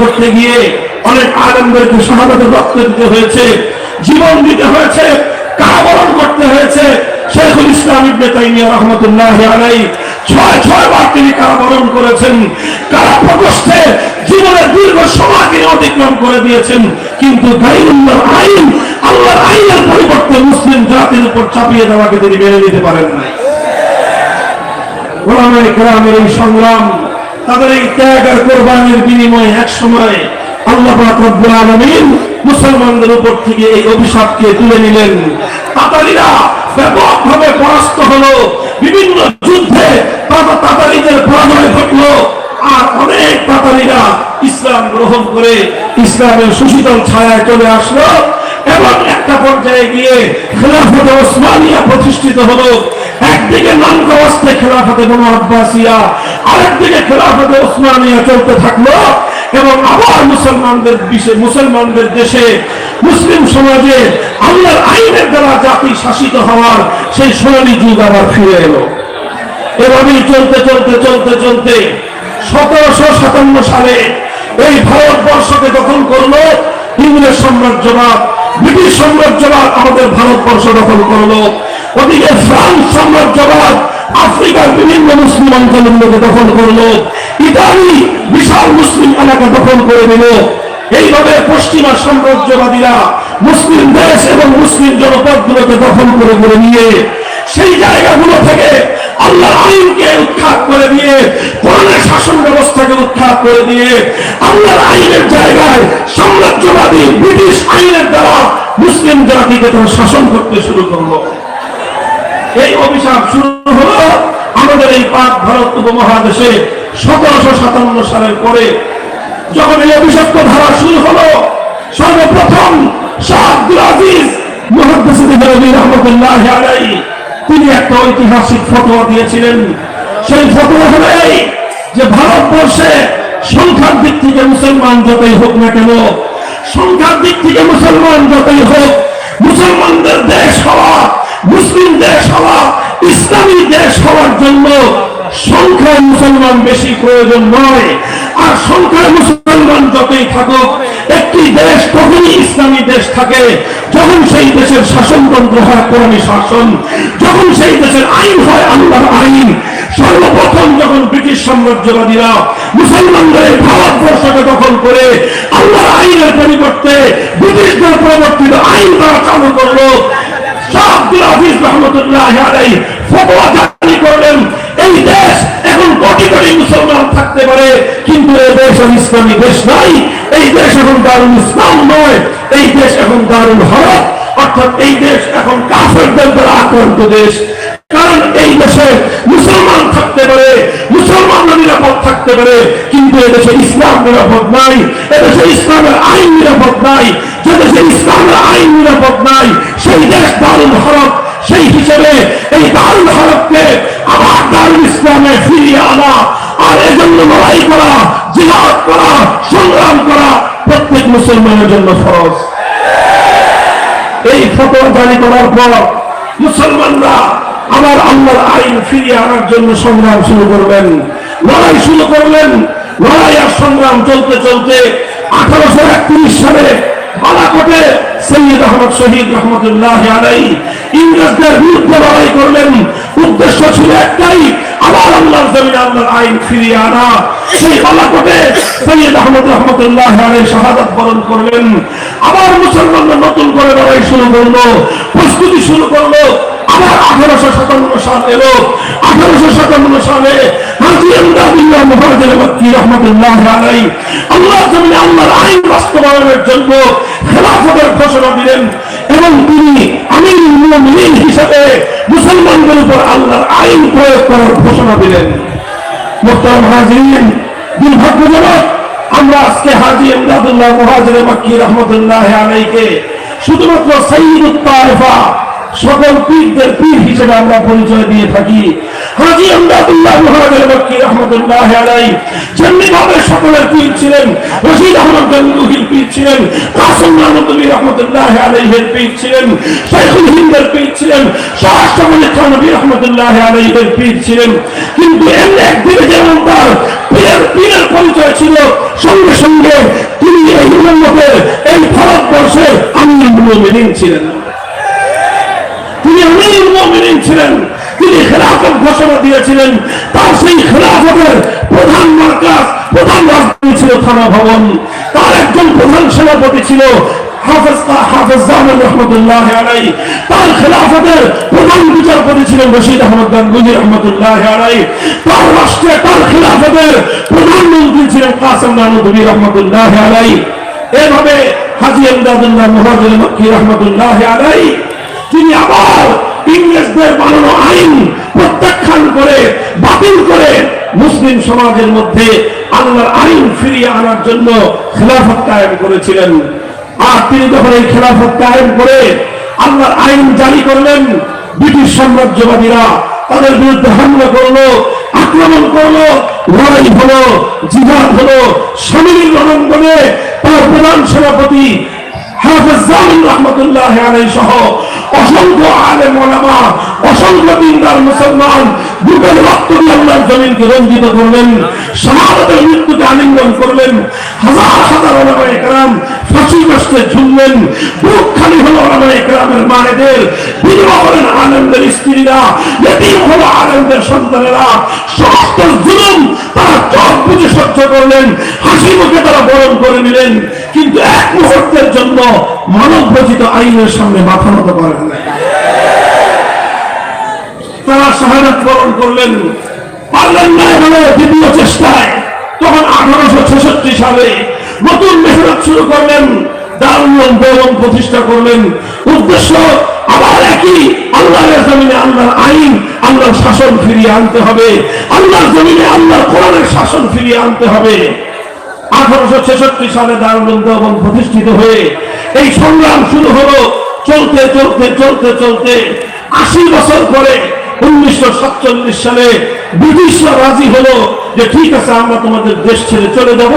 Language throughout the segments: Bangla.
করতে গিয়ে অনেক আলমদেরকে শাহাদাতে রক্ত দিতে হয়েছে, জীবন দিতে হয়েছে, কারাবরণ করতে হয়েছে। শেখুল রহমতুল্লাহ আলাই ছয় ছয় বার তিনি কারাবরণ করেছেন। কারা প্রকোষ্ঠে জীবনের দীর্ঘ অতিক্রম করে দিয়েছেন। কিন্তু গাইরুল্লাহ আইন, আল্লাহর আইনের পরিবর্তে মুসলিম জাতির উপর চাপিয়ে দেওয়াকে তিনি মেনে নিতে পারেন এই সংগ্রাম তাদের এই ত্যাগ আর কোরবানির বিনিময়ে এক সময় আল্লাহ রব্বুল আলামিন মুসলমানদের উপর থেকে এই অভিশাপকে তুলে নিলেন। তাতারিরা ব্যাপকভাবে পরাস্ত হলো, বিভিন্ন যুদ্ধে তাতা- তাতারিদের পরাজয় ঘটলো, আর অনেক তাতারিরা ইসলাম গ্রহণ করে ইসলামের সুশীতল ছায়ায় চলে আসলো, এবং একটা পর্যায়ে গিয়ে খেলাফতে ওসমানিয়া প্রতিষ্ঠিত হলো। একদিকে নানকাওয়াস্তে খেলাফতে বনু আব্বাসিয়া, আরেকদিকে খেলাফতে ওসমানিয়া চলতে থাকল। এবং আবার মুসলমানদের মুসলমানদের দেশে, মুসলিম সমাজে আল্লাহর আইনের দ্বারা জাতি শাসিত হওয়ার সেই সোনালী যুগ আবার ফিরে এলো। এভাবেই চলতে চলতে চলতে চলতে সতেরোশো সাতান্ন সালে এই ভারতবর্ষকে দখল করল ইংরেজ সাম্রাজ্যবাদ ব্রিটিশ সাম্রাজ্যবাদ আমাদের ভারতবর্ষ দখল করল। ওদিকে ফ্রান্স সাম্রাজ্যবাদ আফ্রিকার বিভিন্ন মুসলিম অঞ্চলগুলোকে দখল করল। ইতালি বিশাল মুসলিম এলাকা দখল করে দিল। এইভাবে পশ্চিমা সাম্রাজ্যবাদীরা মুসলিম দেশ এবং মুসলিম জনপদগুলোকে দখল করে করে নিয়ে সেই জায়গাগুলো থেকে আল্লাহ আইনকে উৎখাত করে দিয়ে কোরআনের শাসন ব্যবস্থাকে উৎখাত করে দিয়ে আল্লাহর আইনের জায়গায় সাম্রাজ্যবাদী ব্রিটিশ আইনের দ্বারা মুসলিম জাতিকে তারা শাসন করতে শুরু করল। এই অভিশাপ শুরু হলো আমাদের এই পাক ভারত উপমহাদেশে সতেরোশো সাতান্ন সালের পরে। যখন এই অভিশপ্ত ধারা শুরু হলো, সর্বপ্রথম তিনি একটা ঐতিহাসিক ফতোয়া দিয়েছিলেন। সেই ফতোয়া হলো যে ভারতবর্ষে সংখ্যার দিক থেকে মুসলমান যতই হোক না কেন, সংখ্যার দিক থেকে মুসলমান যতই হোক, মুসলমানদের দেশ হওয়া মুসলিম দেশ হওয়া ইসলামী দেশ হওয়ার জন্য সংখ্যায় মুসলমান বেশি প্রয়োজন নয়। আর সংখ্যায় মুসলমান যতই থাকুক, একটি দেশ তখনই ইসলামী দেশ থাকে, যখন সেই দেশের শাসনতন্ত্র হয় কোরআনী শাসন, যখন সেই দেশের আইন হয় আল্লাহর আইন। সর্বপ্রথম যখন ব্রিটিশ সাম্রাজ্যবাদীরা মুসলমানদের ভারতবর্ষকে দখল করে আল্লাহর আইনের পরিবর্তে ব্রিটিশদের প্রবর্তিত আইন তারা চালু করল এই দেশ এখন থাকতে পারে, কিন্তু এই দেশ ইসলামী দেশ নাই, এই দেশ এখন দারুল নয়, এই দেশ এখন দারুল হরফ অর্থাৎ এই দেশ এখন কাফেরদের আক্রান্ত দেশ কারণ এই দেশে মুসলমান থাকতে পারে মুসলমানরা নিরাপদ থাকতে পারে, কিন্তু এদেশে ইসলাম নিরাপদ নাই এদেশে ইসলামের আইন নিরাপদ নাই, যে দেশে ইসলামের আইন নিরাপদ নাই, সেই দেশ দারুল হরফ, সেই হিসেবে এই দারুল হরফকে আবার দারুল ইসলামে ফিরিয়ে আনা, আর এজন্য লড়াই করা, জিহাদ করা, সংগ্রাম করা প্রত্যেক মুসলমানের জন্য ফরজ। এই ফতোয়া জারি করার পর মুসলমানরা আবার আল্লাহর আইন ফিরিয়ে আনার জন্য সংগ্রাম শুরু করবেন। লড়াই শুরু করলেন। লড়াই আর সংগ্রাম চলতে চলতে আঠারোশো একত্রিশ সালে বালাকোটে সৈয়দ আহমদ শহীদ রহমতুল্লাহ আলাই ইংরেজদের বিরুদ্ধে লড়াই করলেন। উদ্দেশ্য ছিল একটাই আবার আল্লাহর জমিনে আল্লাহর আইন ফিরিয়ে আনা। সেই বালাকোটে সৈয়দ আহমদ রহমতুল্লাহ আলাই শাহাদাত বরণ করলেন। আবার মুসলমানরা নতুন করে লড়াই শুরু করল, প্রস্তুতি শুরু করল। ঘোষণা দিলেন মুসলমানদের উপর আল্লাহর আইন প্রয়োগ করার ঘোষণা দিলেন। দুর্ভাগ্যজনক আমরা আজকে হাজি আমদাদুল্লাহ মুহাজির রহমতুল্লাহ আলাইকে শুধুমাত্র সঈদ তাইফা সকল পীরদের পীর হিসেবে আমরা পরিচয় দিয়ে থাকি। হাজি আমদাদুল্লাহ মহারাজের সকলের পীর ছিলেন, রশিদ আহমদ গঙ্গুহির পীর ছিলেন, কাসম মাহমুদুল্লি রহমতুল্লাহ আলাইহের পীর ছিলেন শেখুল হিন্দের পীর ছিলেন শাহমনি খানবী রহমতুল্লাহ পীর ছিলেন। কিন্তু যেমন তার পীরের পীরের পরিচয় ছিল, সঙ্গে সঙ্গে তিনি এই উন্নতের এই ভারতবর্ষের আমির ছিলেন। সেনাপতি ছিল তার খেলাফতের প্রধান বিচারপতি ছিলেন রশিদ আহমদ গাঙ্গুলি রহমতুল্লাহ আলাই। তার রাষ্ট্রে তার খেলাফতের প্রধানমন্ত্রী ছিলেন কাসেম নানুদ্দিন রহমতুল্লাহ আলাই। এভাবে হাজি আমদাদুল্লাহ মুহাজির মক্কি রহমতুল্লাহ আলাই তিনি আবার ইংরেজদের বানানো আইন প্রত্যাখ্যান করে, বাতিল করে মুসলিম সমাজের মধ্যে আল্লাহর আইন ফিরিয়ে আনার জন্য খেলাফত কায়েম করেছিলেন। আর তিনি যখন এই খেলাফত কায়েম করে আল্লাহর আইন জারি করলেন, ব্রিটিশ সাম্রাজ্যবাদীরা তাদের বিরুদ্ধে হামলা করল, আক্রমণ করল, লড়াই হলো, জিহাদ হলো, স্বামীর রণাঙ্গনে তার প্রধান সেনাপতি হাফেজ রহমতুল্লাহ সহ অসংখ্য আলেম ওলামা, অসংখ্য দিনদার মুসলমান, বুকের রক্ত দিয়ে আল্লাহর জমিনকে রঞ্জিত করলেন, শাহাদাতের মৃত্যুকে আলিঙ্গন করলেন, হাজার হাজার ওলামা একরাম ফাঁসি কষ্টে ঝুললেন, বুক খালি হলো ওলামা একরামের মায়েদের, বিধবা হলেন আলেমদের স্ত্রীরা এটিম হলো আনন্দের সন্তানেরা, সমস্ত জুলুম তারা চোখ বুঝে সহ্য করলেন, হাসি মুখে তারা বরণ করে নিলেন কিন্তু এক মুহূর্তের জন্য মানব রচিত আইনের সামনে মাথা নত করেন না। তারা শাহাদাত বরণ করলেন। পারলেন না এভাবে দ্বিতীয় চেষ্টায়। তখন আঠারোশো ছেষট্টি সালে নতুন মেহনত শুরু করলেন। দারুল প্রতিষ্ঠা করলেন। উদ্দেশ্য আবার একই। আল্লাহর জমিনে আল্লাহর আইন, আল্লাহর শাসন ফিরিয়ে আনতে হবে। আল্লাহর জমিনে আল্লাহর কোরআনের শাসন ফিরিয়ে আনতে হবে। আঠারোশো ছেষট্টি সালে দারুল প্রতিষ্ঠিত হয়ে এই সংগ্রাম শুরু চলতে চলতে চলতে চলতে আশি বছর পরে উনিশশো সাতচল্লিশ সালে ব্রিটিশরা রাজি হলো যে ঠিক আছে, আমরা তোমাদের দেশ ছেড়ে চলে যাব।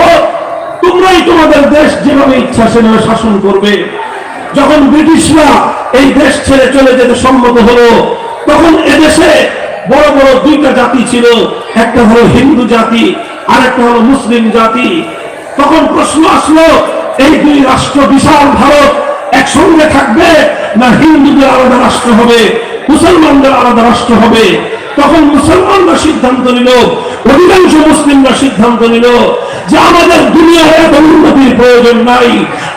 তোমরাই তোমাদের দেশ যেভাবে ইচ্ছা সেভাবে শাসন করবে। যখন ব্রিটিশরা এই দেশ ছেড়ে চলে যেতে সম্মত হলো, তখন এদেশে বড় বড় দুইটা জাতি ছিল। একটা হলো হিন্দু জাতি আর একটা হলো মুসলিম জাতি। তখন প্রশ্ন আসলো, এই দুই রাষ্ট্র, বিশাল ভারত, একসঙ্গে থাকবে না হিন্দুদের আলাদা রাষ্ট্র হবে, মুসলমানদের আলাদা রাষ্ট্র হবে? তখন মুসলমানরা সিদ্ধান্ত নিল, অধিকাংশ মুসলিমরা সিদ্ধান্ত নিল যে আমাদের দুনিয়ার এত উন্নতির প্রয়োজন নাই,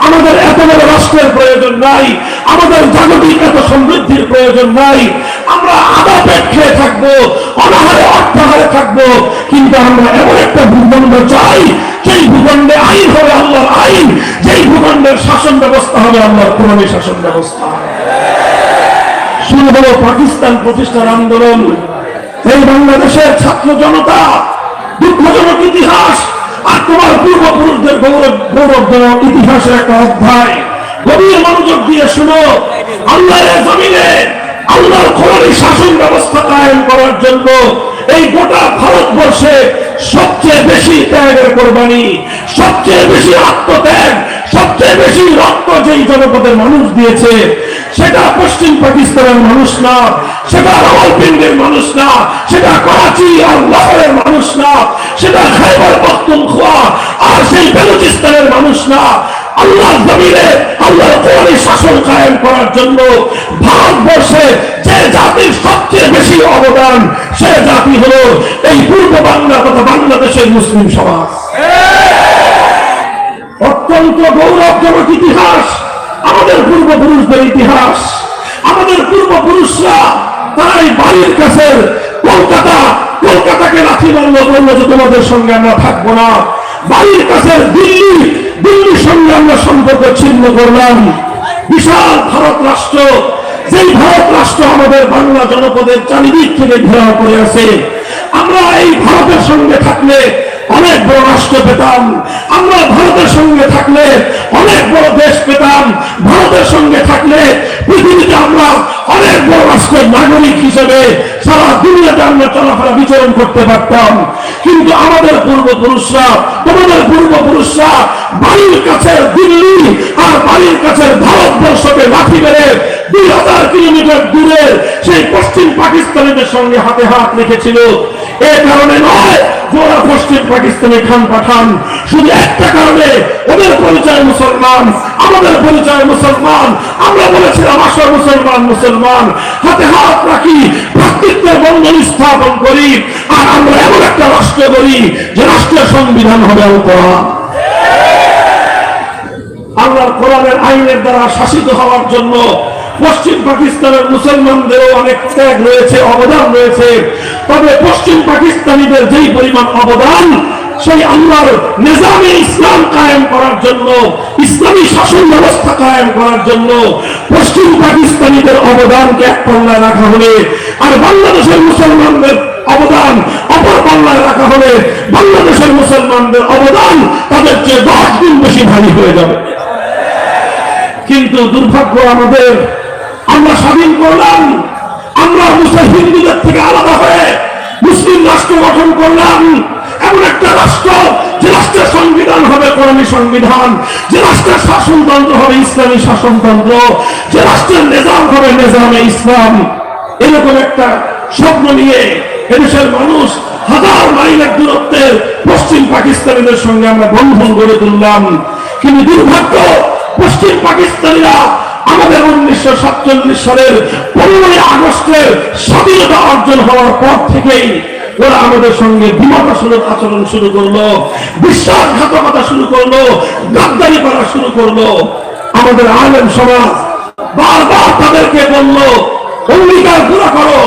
আমাদের এত বড় রাষ্ট্রের প্রয়োজন নাই, আমাদের জাগতিক এত সমৃদ্ধির প্রয়োজন নাই, আমরা আদা পেট খেয়ে থাকব, অনাহারে অর্থাহারে থাকব, কিন্তু আমরা এমন একটা ভূখণ্ড চাই সেই ভূখণ্ডে আইন হবে আল্লাহর আইন, যেই ভূখণ্ডের শাসন ব্যবস্থা হবে আল্লাহর কোরআনের শাসন ব্যবস্থা। শুরু হলো পাকিস্তান প্রতিষ্ঠার আন্দোলন। এই বাংলাদেশের ছাত্র জনতা দুঃখজনক ইতিহাস আর তোমার পূর্বপুরুষদের গৌরব, গৌরবজনক ইতিহাসের একটা অধ্যায়। গভীর মনোযোগ দিয়ে শুনো, আল্লাহর জমিনে আল্লাহর খোলারি শাসন ব্যবস্থা কায়েম করার জন্য এই গোটা ভারতবর্ষে সবচেয়ে বেশি ত্যাগের কোরবানি, সবচেয়ে বেশি আত্মত্যাগ সবচেয়ে বেশি রক্ত যেই জনপদের মানুষ দিয়েছে, সেটা পশ্চিম পাকিস্তানের মানুষ না, সেটা রাওয়ালপিন্ডির মানুষ না, সেটা করাচি আর লাহোরের মানুষ না, সেটা খাইবার পখতুনখোয়া আর সেই বেলুচিস্তানের মানুষ না। আল্লাহর জমিনে, আল্লাহর কোরআনের শাসন কায়েম করার জন্য ভারতবর্ষে যে জাতির সবচেয়ে বেশি অবদান, সে জাতি হলো এই পূর্ব বাংলা তথা বাংলাদেশের মুসলিম সমাজ। অত্যন্ত গৌরবজনক ইতিহাস, আমাদের পূর্বপুরুষদের ইতিহাস। আমাদের পূর্বপুরুষরা তারা এই বাড়ির কাছে কলকাতা, কলকাতাকে লাঠি মারলো, বলল যে তোমাদের সঙ্গে আমরা থাকব না। বাড়ির কাছে দিল্লি, দিল্লির সঙ্গে আমরা সম্পর্ক ছিন্ন করলাম। বিশাল ভারত রাষ্ট্র, যেই ভারত রাষ্ট্র আমাদের বাংলা জনপদের চারিদিক থেকে ঘেরাও করে আছে। আমরা এই ভারতের সঙ্গে থাকলে অনেক বড় রাষ্ট্র পেতাম। আমরা ভারতের সঙ্গে থাকলে অনেক বড় দেশ পেতাম। ভারতের সঙ্গে থাকলে পৃথিবীতে আমরা অনেক বড় রাষ্ট্রের নাগরিক হিসেবে সারা দুনিয়াতে আমরা চলাফেরা বিচরণ করতে পারতাম। কিন্তু আমাদের পূর্বপুরুষরা, তোমাদের পূর্বপুরুষরা বাড়ির কাছে দিল্লি আর বাড়ির কাছে ভারতবর্ষকে লাঠি মেরে দুই হাজার কিলোমিটার সেই পশ্চিম পাকিস্তানিদের সঙ্গে হাতে হাত রেখেছিল। এ কারণে নয় পশ্চিম খান পাঠান। শুধু একটা কারণে, ওদের পরিচয় মুসলমান, আমাদের পরিচয় মুসলমান, আমরা বলেছিলাম আসো মুসলমান মুসলমান। হাতে হাত রাখি বন্ধন স্থাপন করি, আর আমরা এমন একটা রাষ্ট্র করি যে রাষ্ট্রের সংবিধান হবে কোরআন আল্লাহর কোরআনের আইনের দ্বারা শাসিত হওয়ার জন্য পশ্চিম পাকিস্তানের মুসলমানদেরও অনেক ত্যাগ রয়েছে, অবদান রয়েছে। তবে পশ্চিম পাকিস্তানিদের যেই পরিমাণ অবদান, সেই আল্লাহর নিজামে ইসলাম কায়েম করার জন্য, ইসলামী শাসন ব্যবস্থা কায়েম করার জন্য পশ্চিম পাকিস্তানিদের অবদানকে এক পাল্লায় রাখা হলে আর বাংলাদেশের মুসলমানদের অবদান অপর পাল্লায় রাখা হলে বাংলাদেশের মুসলমানদের অবদান তাদের চেয়ে দশ গুণ বেশি ভারী হয়ে যাবে। কিন্তু দুর্ভাগ্য আমাদের আমরা স্বাধীন করলাম। আমরা মুসলিম হিন্দুদের থেকে আলাদা হয়ে মুসলিম রাষ্ট্র গঠন করলাম। এমন একটা রাষ্ট্র, যে রাষ্ট্রের সংবিধান হবে কোরআনী সংবিধান, যে রাষ্ট্রের শাসনতন্ত্র হবে ইসলামী শাসনতন্ত্র, যে রাষ্ট্রের নিজাম হবে নিজামে ইসলাম। এরকম একটা স্বপ্ন নিয়ে এদেশের মানুষ হাজার মাইলের দূরত্বের পশ্চিম পাকিস্তানিদের সঙ্গে আমরা বন্ধন গড়ে তুললাম। কিন্তু দুর্ভাগ্য, পশ্চিম পাকিস্তানিরা আমাদের উনিশশো সাতচল্লিশ সালের পনেরোই আগস্টের স্বাধীনতা অর্জন হওয়ার পর থেকেই ওরা আমাদের সঙ্গে বিমাতাসুলভ আচরণ শুরু করল, বিশ্বাসঘাতকতা শুরু করল, গাদ্দারি করা শুরু করল। আমাদের আলেম সমাজ বারবার তাদেরকে বলল, অঙ্গীকার পুরা করো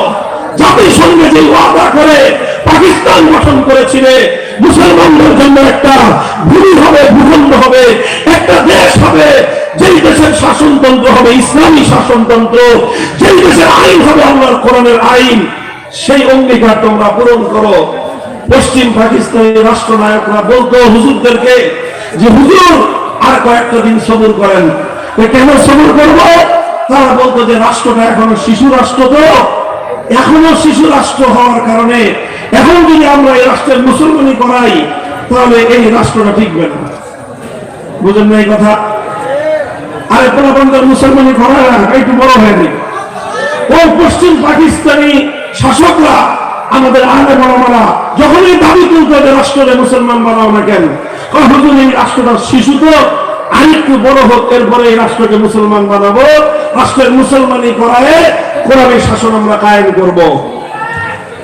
জাতিসংঘে যে ওয়াদা করে পাকিস্তান গঠন করেছিলে, মুসলমানদের জন্য একটা ভূমি হবে, ভূখণ্ড হবে, একটা দেশ হবে যেই দেশের শাসনতন্ত্র হবে ইসলামী শাসনতন্ত্র, যেই দেশের আইন হবে আল্লাহর কোরআনের আইন, সেই অঙ্গীকার তোমরা পূরণ করো। পশ্চিম পাকিস্তানের রাষ্ট্রনায়করা বলতো হুজুরদেরকে যে, হুজুর, আর কয়েকটা দিন সবুর করেন। কেন সবুর করব? তারা বলতো যে, রাষ্ট্রটা এখনও শিশু রাষ্ট্র তো। এখনও শিশু রাষ্ট্র হওয়ার কারণে এখন যদি আমরা এই রাষ্ট্রের মুসলমানি করাই, তাহলে এই রাষ্ট্রটা টিকবে না। বুঝেন না এই কথা? আরে পোলাপান্ডার মুসলমানি করা একটু বড় হয়নি ও পশ্চিম পাকিস্তানি শাসকরা, আমাদের আহলে বড়মারা যখনই দাবি তুলতো রাষ্ট্রে মুসলমান বানাও না কেন? হুজুর, এই রাষ্ট্রটা শিশু তো আরেকটু বড় হোক, এরপরে এই রাষ্ট্রকে মুসলমান বানাবো। রাষ্ট্রের মুসলমানি করায় কোরআনের শাসন আমরা কায়েম করব।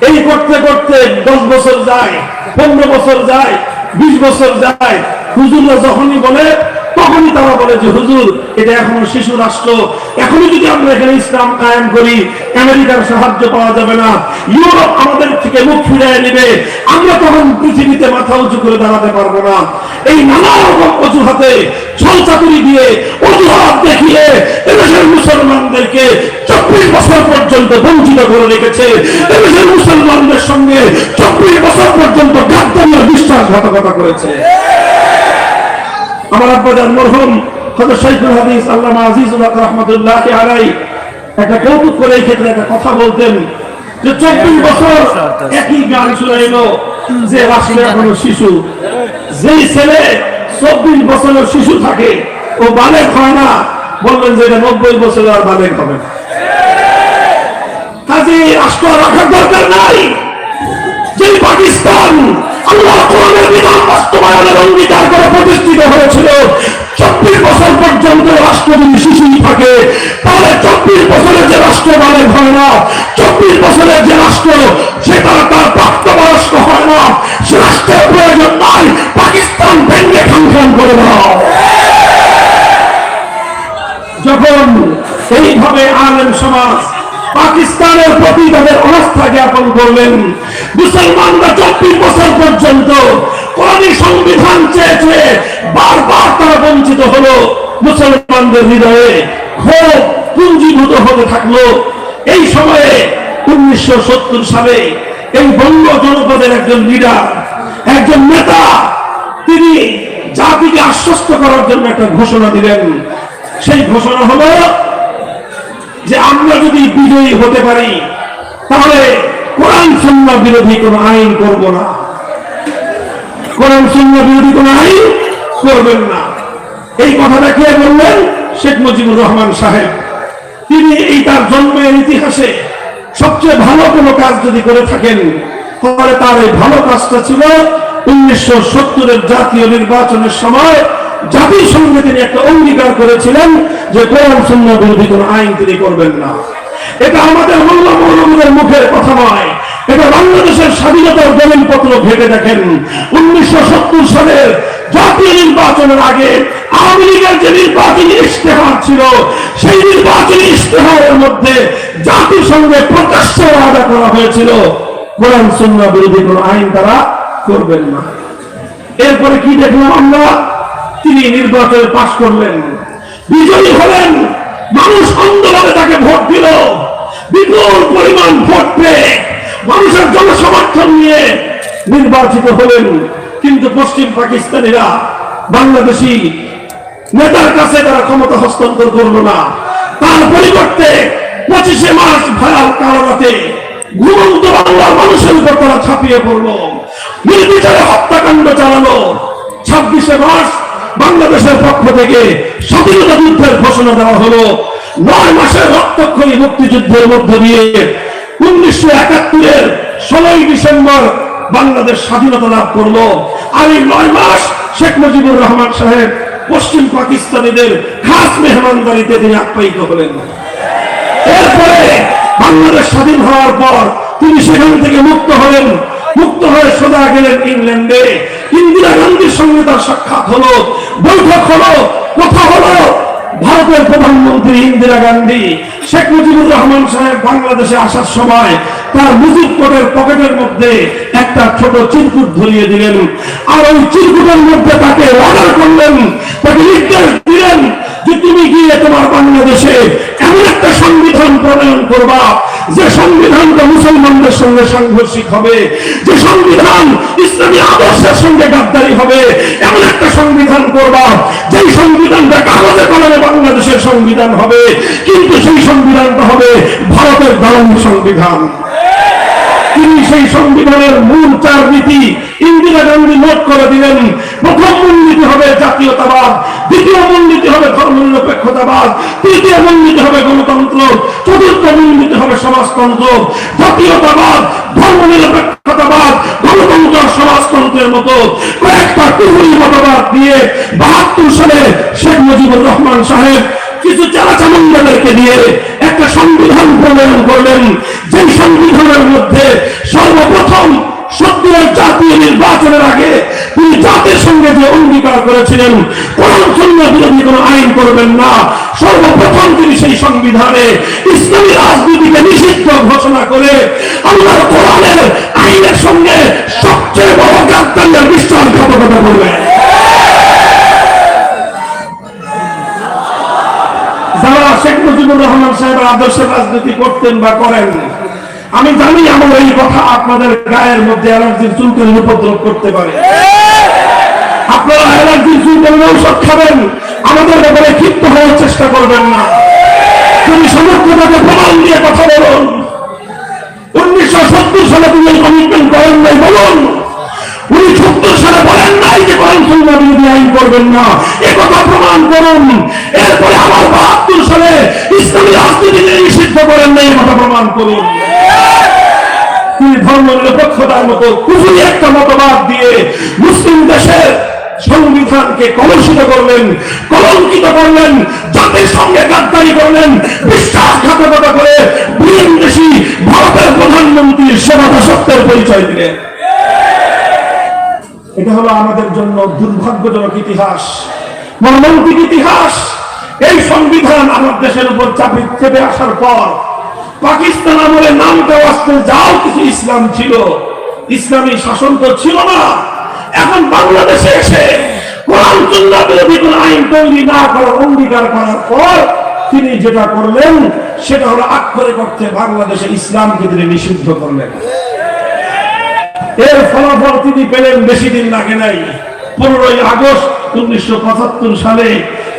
এই করতে করতে দশ বছর যায়, পনেরো বছর যায়, বিশ বছর যায়। হুজুররা যখনই বলে তখনই তারা বলে যে, হুজুর, এটা এখনও শিশু রাষ্ট্র। এখনই যদি আমরা এখানে ইসলাম কায়েম করি, আমেরিকার সাহায্য পাওয়া যাবে না। ইউরোপ আমাদের থেকে মুখ ফিরিয়ে নেবে। আমরা তখন পৃথিবীতে মাথা উঁচু করে দাঁড়াতে পারব না। এই নানা রকম অজুহাতে ছল চাতুরি দিয়ে অজুহাত দেখিয়ে এদেশের মুসলমানদেরকে চব্বিশ বছর পর্যন্ত বঞ্চিত করে রেখেছে। এদেশের মুসলমানদের সঙ্গে চব্বিশ বছর পর্যন্ত গাদ্দারি বিশ্বাসঘাতকতা করেছে। আমার আব্বাজান মরহুম করে কথা বলতেন বছর শিশু। যেই ছেলে বছরের শিশু থাকে, ও বালেক হয় না বলবেন যে নব্বই বছর আর বালেক হবে কাজে রাষ্ট্র রাখার দরকার নাই। যে পাকিস্তান আল্লাহ কোরআনের বিধান বাস্তবায়নের হয়েছিল চব্বিশ বছর পর্যন্ত রাষ্ট্র যদি শিশুই থাকে তাহলে চব্বিশ বছরের যে রাষ্ট্র বালের হয় না চব্বিশ বছরের যে রাষ্ট্র সেটা তার প্রাপ্তবয়স্ক হয় না, সে রাষ্ট্রের প্রয়োজন নাই পাকিস্তান ভেঙে খান খান করে দাও যখন এইভাবে আলেম সমাজ পাকিস্তানের প্রতি তাদের অনাস্থা জ্ঞাপন করলেন। মুসলমানরা চব্বিশ বছর পর্যন্ত কোরআনী সংবিধান চেয়ে চেয়ে বারবার তারা বঞ্চিত হলো। মুসলমানদের হৃদয়ে ক্ষোভ পুঞ্জীভূত হতে থাকল। এই সময়ে উনিশশো সত্তর সালে এই বঙ্গ জনপদের একজন লিডার একজন নেতা, তিনি জাতিকে আশ্বস্ত করার জন্য একটা ঘোষণা দিলেন। সেই ঘোষণা হলো যে আমরা যদি বিজয়ী হতে পারি, তাহলে কোরআন সন্না বিরোধী কোন আইন করব না। কোরআন সন্না বিরোধী কোন আইন করবেন না। এই কথাটা কে বললেন? শেখ মুজিবুর রহমান সাহেব। তিনি এই তার জন্মের ইতিহাসে সবচেয়ে ভালো কোনো কাজ যদি করে থাকেন, তাহলে তার এই ভালো কাজটা ছিল উনিশশো সত্তরের জাতীয় নির্বাচনের সময় জাতির সঙ্গে তিনি একটা অঙ্গীকার করেছিলেন যে কোরআন শূন্য বিরোধী কোন আইন তিনি করবেন না। এটা আমাদের মোল্লা মৌলবীদের মুখের কথা নয়। এটা বাংলাদেশের স্বাধীনতার দলিলপত্র ঘেটে দেখেন। উনিশশো সত্তর সালের জাতীয় নির্বাচনের আগে আওয়ামী লীগের যে নির্বাচনী ইশতেহার ছিল, সেই নির্বাচনী ইশতেহারের মধ্যে জাতির সঙ্গে প্রকাশ্যে ওয়াদা করা হয়েছিল, কোরআন শূন্য বিরোধী কোন আইন তারা করবেন না। এরপরে কি দেখলাম আমরা? তিনি নির্বাচনে পাশ করলেন। বিজয়ী হলেন, মানুষ অন্ধভাবে তাকে ভোট দিল। বিপুল পরিমাণ ভোট পেয়ে মানুষের জনসমর্থন নিয়ে নির্বাচিত হলেন। কিন্তু পশ্চিম পাকিস্তানিরা বাংলাদেশি নেতার কাছে তারা ক্ষমতা হস্তান্তর করল না। তার পরিবর্তে পঁচিশে মার্চ ভয়াল কারাতে ঘুমন্ত বাংলার মানুষের উপর তারা ছাপিয়ে পড়ল। নির্বিচারে হত্যাকাণ্ড চালানো ছাব্বিশে মার্চ বাংলাদেশের পক্ষ থেকে স্বাধীনতা যুদ্ধের ঘোষণা দেওয়া হলো। নয় মাসের রক্তক্ষয়ী মুক্তিযুদ্ধের মধ্য দিয়ে উনিশশো একাত্তরের ষোলোই ডিসেম্বর বাংলাদেশ স্বাধীনতা লাভ করল। আর এই নয় মাস শেখ মুজিবুর রহমান সাহেব পশ্চিম পাকিস্তানিদের খাস মেহমানদারিতে তিনি আপ্যায়িত হলেন। এরপরে বাংলাদেশ স্বাধীন হওয়ার পর তিনি সেখান থেকে মুক্ত হলেন। মুক্ত হয়ে সোজা গেলেন ইংল্যান্ডে। ইন্দিরা গান্ধীর সঙ্গে তার সাক্ষাৎ হলো, বৈঠক হলো, কথা হলো। ভারতের প্রধানমন্ত্রী ইন্দিরা গান্ধী, শেখ মুজিবুর রহমান সাহেব বাংলাদেশে আসার সময় তার মুজিব কোটের পকেটের মধ্যে একটা ছোট চিরকুট ধরিয়ে দিলেন। আর ওই চিরকুটের মধ্যে তাকে অর্ডার করলেন, তাকে নির্দেশ দিলেন যে তুমি গিয়ে তোমার বাংলাদেশে এমন একটা সংবিধান প্রণয়ন করবা যে সংবিধানটা মুসলমানদের সঙ্গে সাংঘর্ষিক হবে, যে সংবিধান ইসলামী আদর্শের সঙ্গে গাদ্দারি হবে, এমন একটা সংবিধান করবা, যেই সংবিধানটা কাগজে কলমে বাংলাদেশের সংবিধান হবে, কিন্তু সেই সংবিধানটা হবে ভারতের দারুণ সংবিধান। তিনি সেই সংবিধানের মূল চার নীতি ইন্দিরা গান্ধী নোট করে দিলেন। প্রথম মূলনীতি হবে জাতীয়তাবাদ, দ্বিতীয় মূলনীতি হবে ধর্মনিরপেক্ষতাবাদ, তৃতীয় মূলনীতি হবে গণতন্ত্র, চতুর্থ মূলনীতি হবে সমাজতন্ত্র। জাতীয়তাবাদ, ধর্মনিরপেক্ষতাবাদ, গণতন্ত্র সমাজতন্ত্রের মতো কয়েকটা কুহুরি মতবাদ দিয়ে বাহাত্তর সালে শেখ মুজিবুর রহমান সাহেব কিছু চালাচামুন্ডাদেরকে দিয়ে একটা সংবিধান প্রণয়ন করলেন যে সংবিধানের মধ্যে সর্বপ্রথম জাতীয় নির্বাচনের আগে তিনি জাতির সঙ্গে যে অঙ্গীকার করেছিলেন কোনো আইন করবেন না। সর্বপ্রথম তিনি সেই সংবিধানে ইসলামী রাজনীতিকে নিষিদ্ধ ঘোষণা করে আল্লাহ আইনের সঙ্গে সবচেয়ে বড় গাদ্দারের বিশ্বাসঘাতকতা করলেন যারা শেখ মুজিবুর রহমান সাহেবের আদর্শের রাজনীতি করতেন বা করেন আমি জানি আমার এই কথা আপনাদের গায়ের মধ্যে অ্যালার্জির চুলকানি উপদ্রব করতে পারে। আপনারা অ্যালার্জির চুলকানির ঔষধ খাবেন, আমাদের ব্যাপারে ক্ষিপ্ত হওয়ার চেষ্টা করবেন না। তুমি সমর্থতাকে প্রমাণ দিয়ে কথা বলুন। উনিশশো সত্তর সালে তুমি কমিটমেন্ট করেন নাই, বলুন। উনি সত্তর সালে বলেন নাই যে কোরআন বিরোধী আইন করবেন না। এ কথা প্রমাণ করুন। এরপরে আবার বাহাত্তর সালে ইসলামী নিষিদ্ধ করেন নাই প্রমাণ করুন। তিনি ধর্ম নিরপেক্ষতার মতো একটা মতবাদ দিয়ে মুসলিম দেশের সংবিধানকে কলুষিত করলেন, কলঙ্কিত করলেন, জাতির সঙ্গে গাদ্দারি করলেন, বিশ্বাসঘাতকতা করে ভারতের প্রধানমন্ত্রীর সেবা দাসত্বের পরিচয় দিলেন। এটা হলো আমাদের জন্য দুর্ভাগ্যজনক ইতিহাস, মর্মান্তিক ইতিহাস। এই সংবিধান আমার দেশের উপর চাপে চেপে আসার পর পাকিস্তান আমলে নামটা আসতে যাও কিছু ইসলাম ছিল। ইসলামী শাসন তো ছিল না। এখন বাংলাদেশে এসে কোরআন, সুন্নাহ বিরোধী কোন আইন তৈরি না করার অঙ্গীকার করার পর তিনি যেটা করলেন, সেটা হলো আক্ষরিক অর্থে বাংলাদেশে ইসলামকে তিনি নিষিদ্ধ করলেন। এর ফলাফল তিনি পেলেন বেশি দিন লাগে নাই। পনেরোই আগস্ট উনিশশো সালে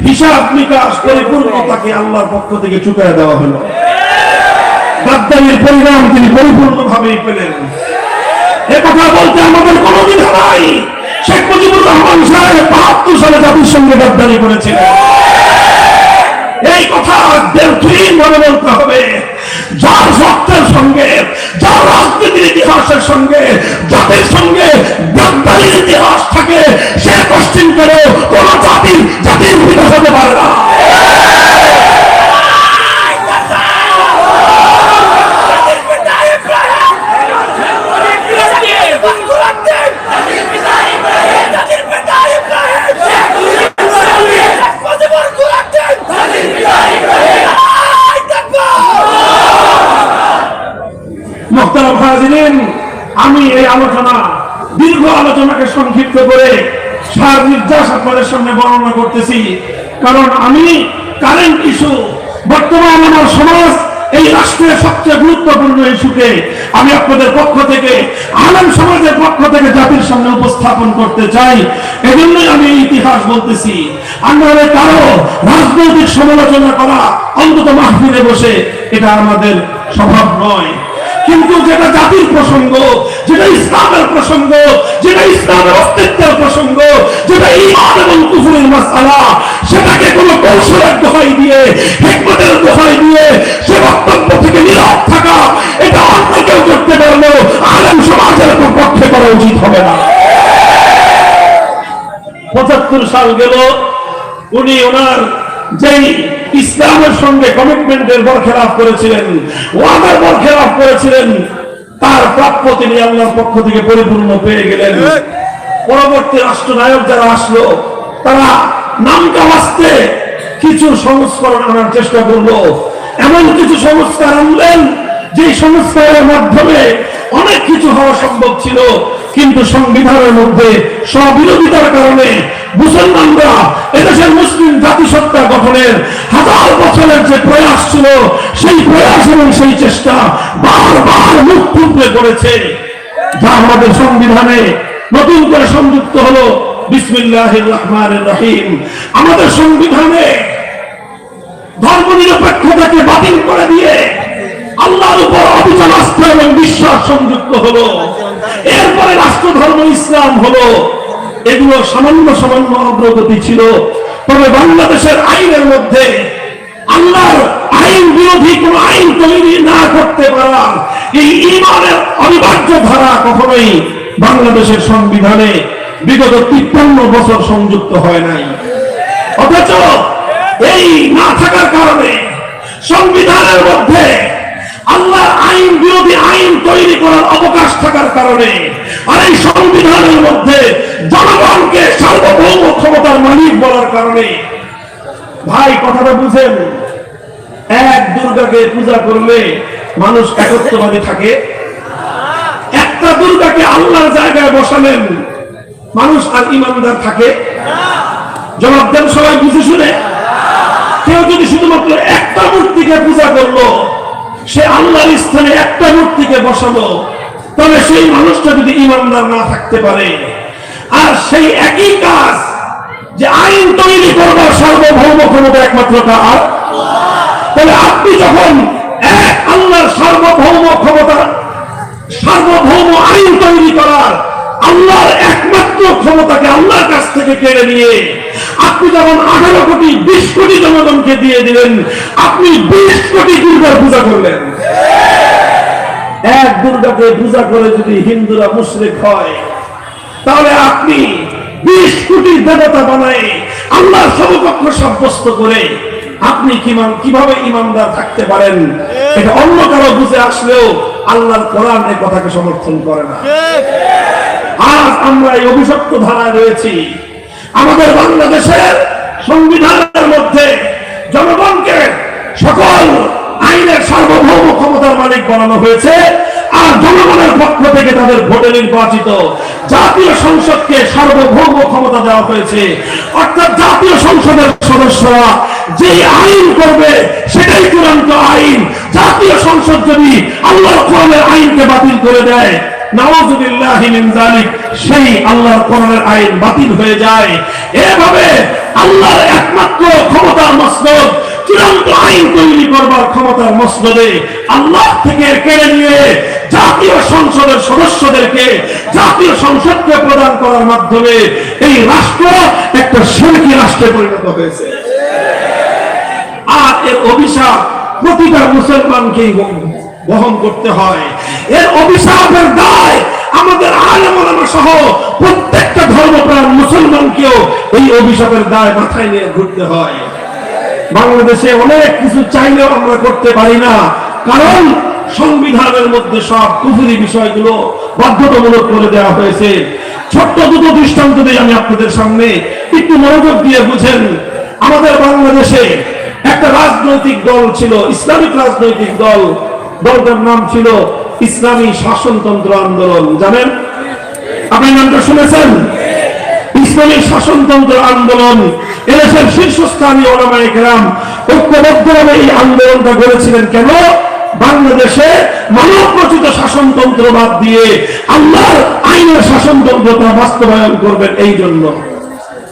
হিসাব নিকাশ পরিপূর্ণতাকে আল্লাহর পক্ষ থেকে চুকায় দেওয়া হলো। গাদ্দারির পরিণাম তিনি পেলেন। কথা বলতে আমাদের কোনো নাই। শেখ মুজিবুর রহমান সাহেব বাহাত্তর সালে জাতির সঙ্গে গাদ্দারি এই কথা মনে বলতে হবে। যার রক্তের সঙ্গে যার রাজনীতির ইতিহাসের সঙ্গে, জাতির সঙ্গে ব্যাপারীর ইতিহাস থাকে, সে কোশ্চিন করে কোন জাতি জাতির বিকাশ হতে পারে না। আলোচনা, দীর্ঘ আলোচনাকে সংক্ষিপ্ত করে সার নির্যাস আপনাদের সামনে বর্ণনা করতেছি। কারণ আমি কারেন্ট ইস্যু বর্তমান আমার সমাজ, এই রাষ্ট্রের সবচেয়ে গুরুত্বপূর্ণ ইস্যুকে আমি আপনাদের পক্ষ থেকে, আলম সমাজের পক্ষ থেকে জাতির সামনে উপস্থাপন করতে চাই। এজন্যই আমি ইতিহাস বলতেছি। আমরা কারও রাজনৈতিক সমালোচনা করা অন্তত মাহফিলে বসে এটা আমাদের স্বভাব নয়। কিন্তু যেটা জাতির প্রসঙ্গ, যেটা ইসলামের প্রসঙ্গ, যেটা ইসলামের অস্তিত্বের প্রসঙ্গ, যেটা ইমান এবং কুফুরের মাসালা, সেটাকে কোনো কৌশলের দোহাই দিয়ে, হেকমতের দোহাই দিয়ে, সে বক্তব্য থেকে নীরব থাকা, এটা অন্য কেউ করতে পারলেও আলেম সমাজের পক্ষে করা উচিত হবে না। পঁচাত্তর সাল গেল, উনি ওনার যেই ইসলামের সঙ্গে কমিটমেন্টের বরখেলাপ করেছিলেন, ওয়াদার বরখেলাপ করেছিলেন। তার প্রাপ্য তিনি আল্লাহর পক্ষ থেকে পরিপূর্ণ পেয়ে গেলেন। পরবর্তী রাষ্ট্রনায়ক যারা আসলো, তারা নামটা আসতে কিছু সংস্করণ আনার চেষ্টা করল। এমন কিছু সংস্কার আনলেন যে সংস্কারের মাধ্যমে অনেক কিছু হওয়া সম্ভব ছিল। কিন্তু সংবিধানের মধ্যে স্ববিরোধিতার কারণে মুসলমানরা এদেশের মুসলিম জাতিসত্তা গঠনের হাজার বছরের যে প্রয়াস ছিল, সেই প্রয়াস এবং সেই চেষ্টা বারবার মুখ থুবড়ে করেছে। যা আমাদের সংবিধানে নতুন করে সংযুক্ত হলো। রহিম। আমাদের সংবিধানে ধর্ম নিরপেক্ষতাকে বাতিল করে দিয়ে আল্লাহর উপর অবিচল আস্থা এবং বিশ্বাস সংযুক্ত হলো। এরপরে রাষ্ট্র ধর্ম ইসলাম হলো। এগুলো সামান্য সামান্য অগ্রগতি ছিল। তবে বাংলাদেশের আইনের মধ্যে আল্লাহর আইন বিরোধী কোন আইন তৈরি না করতে পারা, এই ইমানের অনিবার্য ধারা কখনোই বাংলাদেশের সংবিধানে বিগত তিপ্পান্ন বছর সংযুক্ত হয় নাই। অথচ এই না থাকার কারণে সংবিধানের মধ্যে আল্লাহর আইন, বিরোধী আইন তৈরি করার অবকাশ থাকার কারণে আর এই সংবিধানের মধ্যে জনগণকে সার্বভৌম ক্ষমতার মালিক বলার কারণে, ভাই, কথাটা বুঝেন। এক দুর্গাকে পূজা করলে মানুষ একত্রবাদী থাকে। একটা দুর্গাকে আল্লাহর জায়গায় বসালেন মানুষ আর ইমানদার থাকে। জবাব দেন সবাই বুঝে শুনে। কেউ যদি শুধুমাত্র একটা মূর্তিকে পূজা করল সে আল্লাহর স্থানে একটা মূর্তিকে বসালো। তবে সেই মানুষটা যদি ইমানদার না থাকতে পারে, আর সেই একই কাজ যে আইন তৈরি করবার সার্বভৌম ক্ষমতা একমাত্র কার? তাহলে আপনি যখন এক আল্লাহর সার্বভৌম ক্ষমতা, সার্বভৌম আইন তৈরি করার আল্লাহর একমাত্র ক্ষমতাকে আল্লাহর কাছ থেকে কেড়ে নিয়ে আপনি যখন আঠারো কোটি, বিশ কোটি জনগণকে দিয়ে দিলেন, আপনি বিশ দুর্গার পূজা করলেন। এক দুর্গাকে পূজা করে যদি হিন্দুরা মুশরিক হয়, তাহলে আপনি বিশ কোটি দেবতা বানায় আল্লাহর সমকক্ষ সাব্যস্ত করে আপনি কীভাবে ইমানদার থাকতে পারেন? এটা অন্য কারও বুঝে আসলেও আল্লাহর কোরআন এ কথাকে সমর্থন করে না। আজ আমরা এই অভিশপ্ত ধারায় রয়েছি। আমাদের বাংলাদেশের সংবিধানের মধ্যে জনগণকে সকল আইনের সার্বভৌম ক্ষমতার মালিক বানানো হয়েছে, আর জনগণের পক্ষ থেকে তাদের ভোটে নির্বাচিত জাতীয় সংসদকে সার্বভৌম ক্ষমতা দেওয়া হয়েছে। অর্থাৎ জাতীয় সংসদের সদস্যরা যে আইন করবে, সেটাই চূড়ান্ত আইন। জাতীয় সংসদ যদি আল্লাহর কোরআনের আইনকে বাতিল করে দেয় সেই আল্লাহর কোরআনের আইন বাতিল হয়ে যায়। এভাবে আল্লাহর একমাত্র ক্ষমতার মসনদ চূড়ান্ত আইন তৈরি করবার ক্ষমতার আল্লাহ থেকে কেড়ে নিয়ে জাতীয় সংসদের সদস্যদেরকে, জাতীয় সংসদকে প্রদান করার মাধ্যমে এই রাষ্ট্র একটা রাষ্ট্রে পরিণত হয়েছে। আর এর অভিশাপ প্রতিটা মুসলমানকেই বহন করতে হয়। এর অভিশাপের দায় আমাদের আলেমা সহ প্রত্যেকটা ধর্মপ্রাণ মুসলমানকেও এই অভিশাপের দায় মাথায় নিয়ে ঘুরতে হয়। বাংলাদেশে অনেক কিছু চাইলেও আমরা করতে পারি না। কারণ সংবিধানের মধ্যে সব কুফুরি বিষয়গুলো বাধ্যতামূলক করে দেওয়া হয়েছে। ছোট্ট দুটো দৃষ্টান্ত দিয়ে আমি আপনাদের সামনে একটু মনোযোগ দিয়ে বুঝেন। আমাদের বাংলাদেশে একটা রাজনৈতিক দল ছিল, ইসলামিক রাজনৈতিক দল। দলটার নাম ছিল ইসলামী শাসনতন্ত্র আন্দোলন। জানেন? আপনি নামটা শুনেছেন? ইসলামী শাসনতন্ত্র আন্দোলন, এদেশের শীর্ষস্থানীয় ওলামায়ে কেরাম ঐক্যবদ্ধভাবে এই আন্দোলনটা করেছিলেন কেন? বাংলাদেশে মানব রচিত শাসনতন্ত্র বাদ দিয়ে আল্লাহর আইনের শাসনতন্ত্রতা বাস্তবায়ন করবেন এই জন্য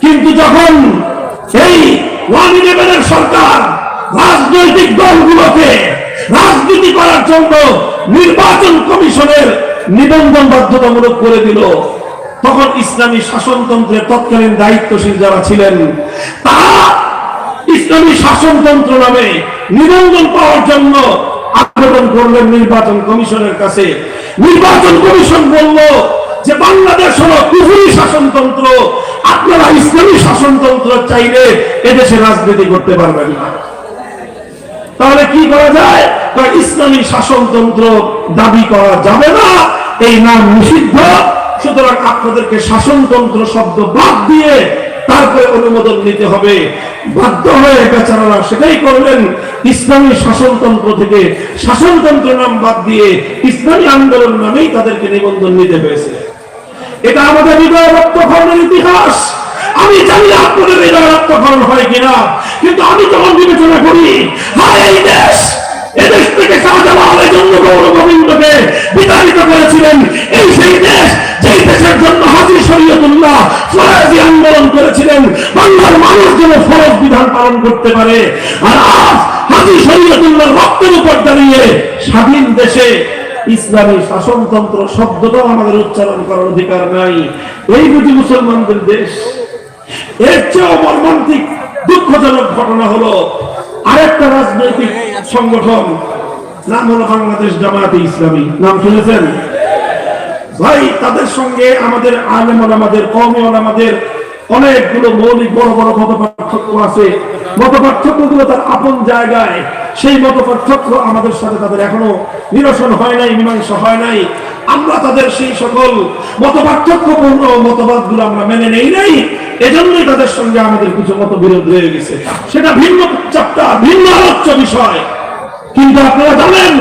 কিন্তু যখন এই ওয়ান ইলেভেনের সরকার রাজনৈতিক দলগুলোকে রাজনীতি করার জন্য নির্বাচন কমিশনের নিবন্ধন বাধ্যতামূলক করে দিল তখন ইসলামী শাসনতন্ত্রের তৎকালীন দায়িত্বশীল যারা ছিলেন, তারা ইসলামী শাসনতন্ত্র নামে নিবন্ধন পাওয়ার জন্য আবেদন করলেন নির্বাচন কমিশনের কাছে। নির্বাচন কমিশন বলল যে বাংলাদেশ হলো কুহুরি শাসনতন্ত্র, আপনারা ইসলামী শাসনতন্ত্র চাইলে এদেশে রাজনীতি করতে পারবেন না। তাহলে কি করা যায়? ইসলামী শাসনতন্ত্র দাবি করা যাবে না। এই নাম নিষিদ্ধ। সুতরাং আপনাদেরকে শাসনতন্ত্র শব্দ বাদ দিয়ে তারপরে অনুমোদন নিতে হবে। বাধ্য হয়ে বেচারারা সেটাই করলেন ইসলামী শাসনতন্ত্র থেকে শাসনতন্ত্র নাম বাদ দিয়ে ইসলামী আন্দোলন নামেই তাদেরকে নিবন্ধন নিতে হয়েছে। এটা আমাদের হৃদয় রক্তক্ষরণের ইতিহাস। আমি জানি আপনাদের হৃদয় রক্তক্ষরণ হয় কিনা, কিন্তু আমি যখন বিবেচনা করি এই দেশ! এদেশ থেকে শাহজালাল এই জন্য গৌর গোবিন্দকে বিতাড়িত করেছিলেন। এই সেই দেশ যেই দেশের জন্য হাজির শরীয়তুল্লাহ ফরাজি আন্দোলন করেছিলেন। বাংলার মানুষ যেন ফরজ বিধান পালন করতে পারে। আর আজ রক্তের উপর দাঁড়িয়ে স্বাধীন দেশে ইসলামী শাসনতন্ত্র শব্দটাও আমাদের উচ্চারণ করার অধিকার নাই। এই মুসলমানদের দেশ, এর চেয়েও মর্মান্তিক, দুঃখজনক ঘটনা হলো, আরেকটা রাজনৈতিক সংগঠন, নাম হলো বাংলাদেশ জামায়াতে ইসলামী। নাম শুনেছেন? ভাই, তাদের সঙ্গে আমাদের আলেম আমাদের কমে আমাদের অনেকগুলো মৌলিক বড় বড় মত পার্থক্য আছে। মত পার্থক্যগুলো তার আপন জায়গায়। সেই মত পার্থক্য আমাদের সাথে তাদের এখনও নিরসন হয় নাই, মীমাংসা হয় নাই। আমরা তাদের সেই সকল মত পার্থক্যপূর্ণ মতবাদগুলো আমরা মেনে নেই নাই। এজন্যই তাদের সঙ্গে আমাদের কিছু মত বিরোধ রয়ে গেছে। সেটা ভিন্ন চাপটা, ভিন্ন আলোচ্য বিষয়। কিন্তু আপনারা জানেন,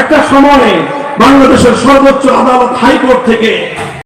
একটা সময়ে বাংলাদেশের সর্বোচ্চ আদালত হাইকোর্ট থেকে